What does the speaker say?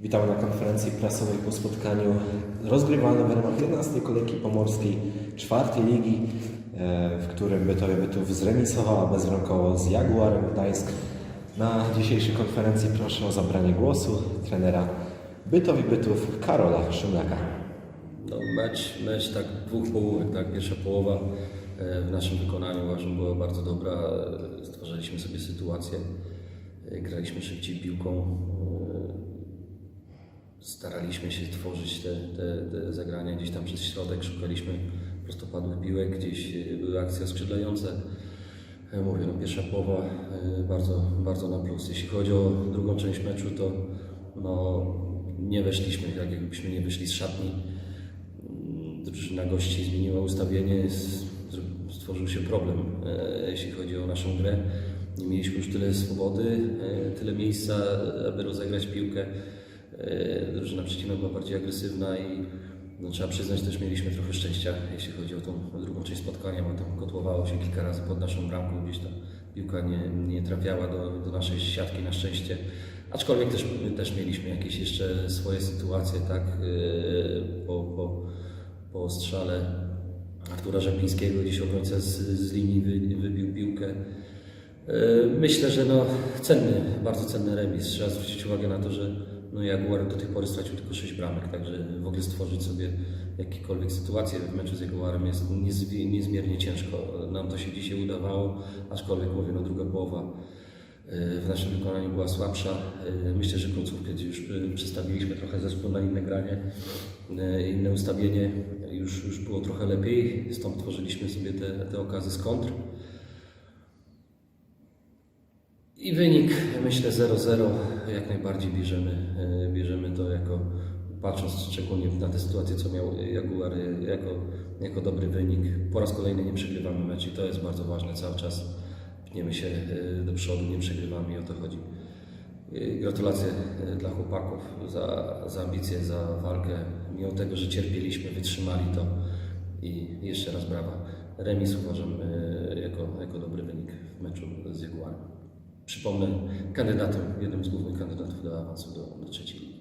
Witamy na konferencji prasowej po spotkaniu rozgrywanym w ramach 11 kolejki pomorskiej czwartej ligi, e, w którym Bytowie Bytów zremisowała bezbramkowo z Jaguarem Gdańsk. Na dzisiejszej konferencji proszę o zabranie głosu trenera Bytowi Bytów Karola Szymlaka. No, mecz, mecz tak dwóch połówek, tak? Pierwsza połowa e, w naszym wykonaniu uważam była bardzo dobra. E, Stwarzaliśmy sobie sytuację, graliśmy szybciej piłką, staraliśmy się tworzyć te, te, te zagrania gdzieś tam przez środek, szukaliśmy prostopadłych piłek, gdzieś e, były akcje skrzydlające. E, Mówię, no pierwsza połowa e, bardzo, bardzo na plus. Jeśli chodzi o drugą część meczu, to no, nie weszliśmy tak, jakbyśmy nie wyszli z szatni drużyna gości zmieniła ustawienie, stworzył się problem, jeśli chodzi o naszą grę. Nie mieliśmy już tyle swobody, tyle miejsca, aby rozegrać piłkę. E, Drużyna przeciwna była bardziej agresywna i no, trzeba przyznać, też mieliśmy trochę szczęścia, jeśli chodzi o tą drugą część spotkania, bo tam kotłowało się kilka razy pod naszą bramką, gdzieś ta piłka nie, nie trafiała do, do naszej siatki na szczęście. Aczkolwiek też, też mieliśmy jakieś jeszcze swoje sytuacje, tak, e, po, po, po strzale Artura Rzeplińskiego, gdzieś obrońca z, z linii wy, wybił piłkę. E, Myślę, że no, cenny, bardzo cenny remis. Trzeba zwrócić uwagę na to, że no, Jaguar do tej pory stracił tylko 6 bramek, także w ogóle stworzyć sobie jakiekolwiek sytuację w meczu z Jaguarem jest niezmiernie ciężko. Nam to się dzisiaj udawało, aczkolwiek mówię, no, druga połowa e, w naszym wykonaniu była słabsza. E, Myślę, że końcówkę już e, przestawiliśmy trochę zespół na inne granie, inne ustawienie. Już, już było trochę lepiej, stąd tworzyliśmy sobie te, te okazy z kontr. I wynik, myślę, 0-0 jak najbardziej bierzemy, e, bierzemy to jako, patrząc szczególnie na tę sytuację, co miał Jaguar, e, jako, jako dobry wynik. Po raz kolejny nie przegrywamy mecz i to jest bardzo ważne. Cały czas pniemy się e, do przodu, nie przegrywamy i o to chodzi. Gratulacje dla chłopaków za, za ambicje, za walkę. Mimo tego, że cierpieliśmy, wytrzymali to i jeszcze raz brawa. Remis uważam jako, jako dobry wynik w meczu z Jaguarem. Przypomnę, kandydatem, jednym z głównych kandydatów do awansu do, do trzeciej ligi.